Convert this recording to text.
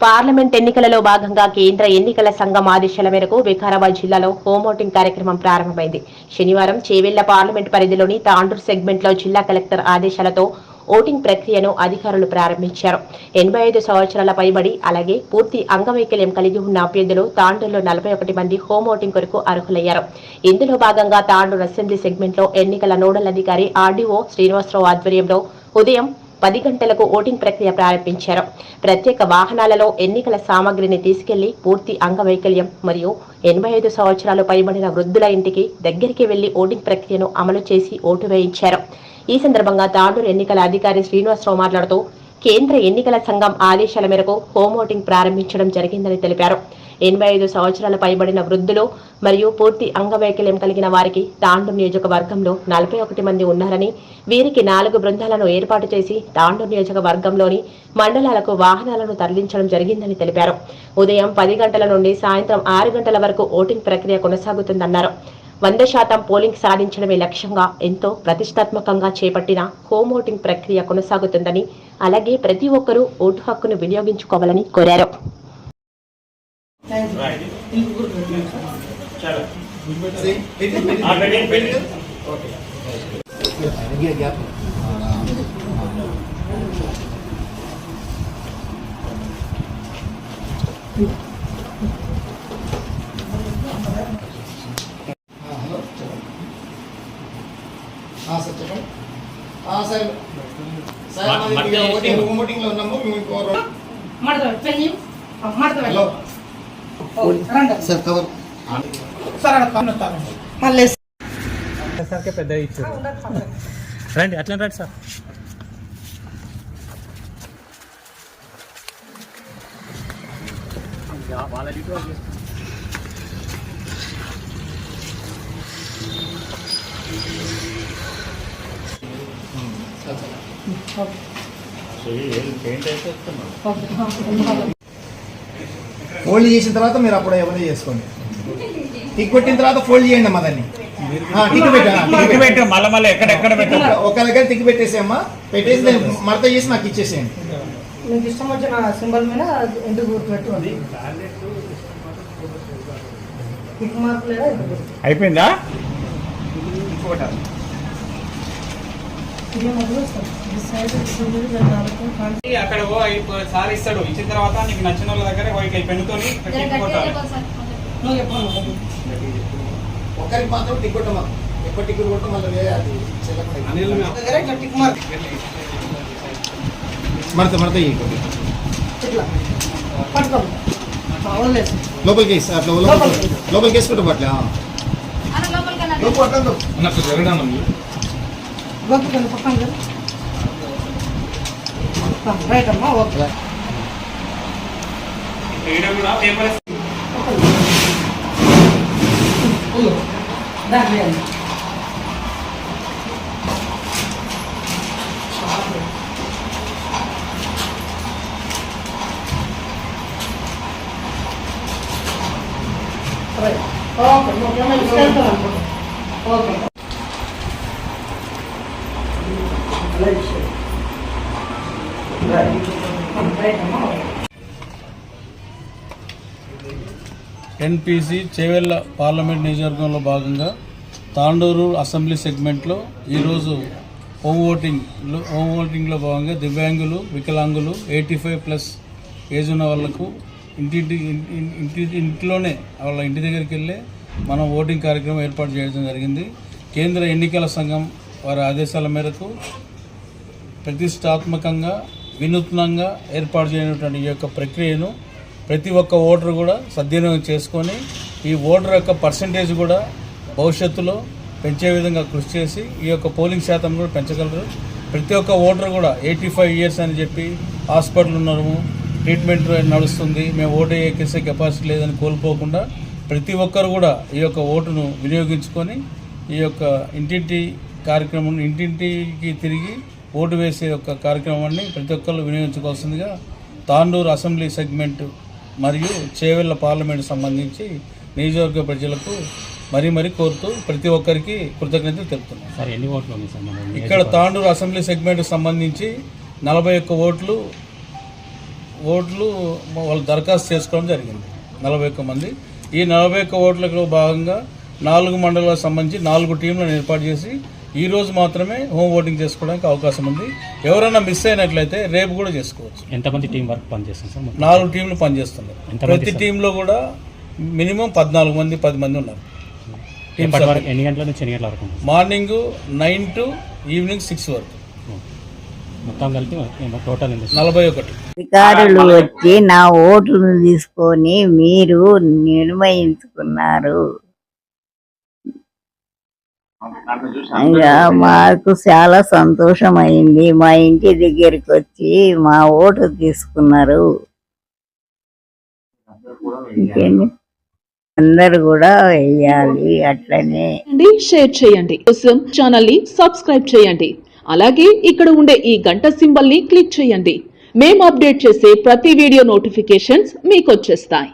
Parliament ఎన్నికలలో భాగంగా కేంద్ర ఎన్నికల సంఘం ఆదేశాల మేరకు వికారాబాద్ జిల్లాలో హోమ్ ఓటింగ్ కార్యక్రమం ప్రారంభమైంది. శనివారం చేవెళ్ళ పార్లమెంట్ పరిధిలోని తాండూరు సెగ్మెంట్లో జిల్లా కలెక్టర్ ఆదేశాలతో ఓటింగ్ ప్రక్రియను అధికారులు ప్రారంభించారు. ఎనభై ఐదు సంవత్సరాల పైబడి అలాగే పూర్తి అంగవైకల్యం కలిగి ఉన్న అభ్యర్థులు తాండూరులో నలభై ఒకటి మంది హోమ్ ఓటింగ్ కొరకు అర్హులయ్యారు. ఇందులో భాగంగా తాండూరు అసెంబ్లీ సెగ్మెంట్లో ఎన్నికల నోడల్ అధికారి ఆర్డీఓ శ్రీనివాసరావు ఆధ్వర్యంలో ఉదయం పది గంటలకు ఓటింగ్ ప్రక్రియ ప్రారంభించారు. ప్రత్యేక వాహనాలలో ఎన్నికల సామగ్రిని తీసుకెళ్ళి పూర్తి అంగవైకల్యం మరియు ఎనభై ఐదు సంవత్సరాలు పైబడిన వృద్ధుల ఇంటికి దగ్గరికి వెళ్ళి ఓటింగ్ ప్రక్రియను అమలు చేసి ఓటు వేయించారు. ఈ సందర్భంగా తాండూరు ఎన్నికల అధికారి శ్రీనివాసరావు మాట్లాడుతూ కేంద్ర ఎన్నికల సంఘం ఆదేశాల మేరకు హోమ్ ఓటింగ్ ప్రారంభించడం జరిగిందని తెలిపారు. ఎనభై ఐదు సంవత్సరాల పైబడిన వృద్ధులు మరియు పూర్తి అంగవైకల్యం కలిగిన వారికి తాండూరు నియోజకవర్గంలో నలభై ఒకటి మంది ఉన్నారని వీరికి నాలుగు బృందాలను ఏర్పాటు చేసి తాండూరు నియోజకవర్గంలోని మండలాలకు వాహనాలను తరలించడం జరిగిందని తెలిపారు. ఉదయం పది గంటల నుండి సాయంత్రం ఆరు గంటల వరకు ఓటింగ్ ప్రక్రియ కొనసాగుతుందన్నారు. వంద శాతం పోలింగ్ సాధించడమే లక్ష్యంగా ఎంతో ప్రతిష్టాత్మకంగా చేపట్టిన హోమ్ ఓటింగ్ ప్రక్రియ కొనసాగుతుందని అలాగే ప్రతి ఒక్కరూ ఓటు హక్కును వినియోగించుకోవాలని కోరారు. థ్యాంక్ యూ ఇంకొకరు चलो ఆ సార్ చెప్పండి ఆ sir sir voting home voting లో ఉన్నాము మేము ఇంకో ಮಾಡ್ತೇವೆ ಮಾಡ್ತೇವೆ హలో సార్ కవర్ మళ్ళీ సార్కే పెద్ద ఇచ్చారు. రండి అట్లా రండి సార్. సో ఏంటైతే ఫోల్డ్ చేసిన తర్వాత మీరు అప్పుడు ఎవరైనా చేసుకోండి? టిక్ కొట్టిన తర్వాత ఫోల్డ్ చేయండి అమ్మా దాన్ని. ఒక- దగ్గర టిక్ పెట్టేసేయమ్మా. పెట్టేసి దాన్ని మడత చేసి నాకు ఇచ్చేసేయండి. మీకు ఇష్టం వచ్చిన సింబల్ మీద ఎందుకు? అయిపోయిందా? అక్కడ ఓ సార్ ఇస్తాడు. ఇచ్చిన తర్వాత నీకు నచ్చిన వాళ్ళ దగ్గర ఓ ఇక పెన్నుతోని కొట్టాలి. నువ్వు చెప్పండి ఒక్కరికి మాత్రం టిక్ కొట్టమా? ఎక్కువ టిక్ కొట్టు మళ్ళీ మార్క్ మడత మడత వదిలేసి లోపలికి వేసి అట్లా లోపలికి లోపలికి Ganto pakakan dyan. Ang red ang mawag. Tignan mo na, kaya pala. Ulo. Dahil yan. Okay. Okay. Okay. Okay. NPC Chevella parliament నియోజకవర్గంలో భాగంగా తాండూరు అసెంబ్లీ సెగ్మెంట్లో ఈరోజు హోమ్ ఓటింగ్లో హోమ్ ఓటింగ్లో భాగంగా దివ్యాంగులు వికలాంగులు ఎయిటీ ఫైవ్ ప్లస్ ఏజ్ ఉన్న వాళ్ళకు ఇంటింటి ఇంటి ఇంట్లోనే వాళ్ళ ఇంటి దగ్గరికి వెళ్ళి మనం ఓటింగ్ కార్యక్రమం ఏర్పాటు చేయడం జరిగింది. కేంద్ర ఎన్నికల సంఘం వారి ఆదేశాల మేరకు ప్రతిష్టాత్మకంగా వినూత్నంగా ఏర్పాటు చేయనటువంటి ఈ యొక్క ప్రక్రియను ప్రతి ఒక్క ఓటర్ కూడా సద్వినియోగం చేసుకొని ఈ ఓటర్ యొక్క పర్సంటేజ్ కూడా భవిష్యత్తులో పెంచే విధంగా కృషి చేసి ఈ యొక్క పోలింగ్ శాతం కూడా పెంచగలరు. ప్రతి ఒక్క ఓటర్ కూడా ఎయిటీ ఫైవ్ ఇయర్స్ అని చెప్పి హాస్పిటల్ ఉన్నాము ట్రీట్మెంట్ నడుస్తుంది మేము ఓటు ఎక్కేసే కెపాసిటీ లేదని కోల్పోకుండా ప్రతి ఒక్కరు కూడా ఈ యొక్క ఓటును వినియోగించుకొని ఈ యొక్క ఇంటింటి కార్యక్రమం ఇంటింటికి తిరిగి ఓటు వేసే యొక్క కార్యక్రమాన్ని ప్రతి ఒక్కరు వినియోగించుకోవాల్సిందిగా తాండూరు అసెంబ్లీ సెగ్మెంట్ మరియు చేవెళ్ళ పార్లమెంట్ సంబంధించి నియోజకవర్గ ప్రజలకు మరీ మరీ కోరుతూ ప్రతి ఒక్కరికి కృతజ్ఞతలు మన ఇక్కడ తాండూరు అసెంబ్లీ సెగ్మెంట్ సంబంధించి నలభై ఒక్క ఓట్లు ఓట్లు వాళ్ళు దరఖాస్తు చేసుకోవడం జరిగింది. నలభై ఒక్క మంది. ఈ నలభై ఒక్క ఓట్లకు భాగంగా నాలుగు మండలాలకు సంబంధించి నాలుగు టీంలను ఏర్పాటు చేసి ఈ రోజు మాత్రమే హోమ్ ఓటింగ్ చేసుకోవడానికి అవకాశం ఉంది. ఎవరైనా మిస్ అయినట్లయితే రేపు కూడా చేసుకోవచ్చు. ఎంతమంది టీం వర్క్ పనిచేస్తుంది సార్? నాలుగు టీంలు పనిచేస్తున్నారు ఎంతమంది ప్రతి? టీంలో కూడా మినిమం పద్నాలుగు మంది పది మంది ఉన్నారు. ఎన్ని గంటల నుంచి ఎన్ని గంటల వరకు? Morning nine to evening six వరకు. మొత్తం కలిపి టోటల్ ఎంత నలభై ఒకటి. అధికారులు వచ్చి నా ఓటును తీసుకొని మీరు నిర్ణయించుకున్నారు. అయ్యా మాకు చాలా సంతోషమైంది. మా ఇంటి దగ్గరికి వచ్చి మా ఓటు తీసుకున్నారు. ఇంకేంటి? అందరు కూడా వెయ్యాలి అట్లనే. షేర్ చేయండి. కోసం ఛానల్ని సబ్స్క్రైబ్ చేయండి. అలాగే ఇక్కడ ఉండే ఈ గంట సింబల్ని క్లిక్ చేయండి. మేము అప్డేట్ చేసే ప్రతి వీడియో నోటిఫికేషన్స్ మీకు వచ్చేస్తాయి.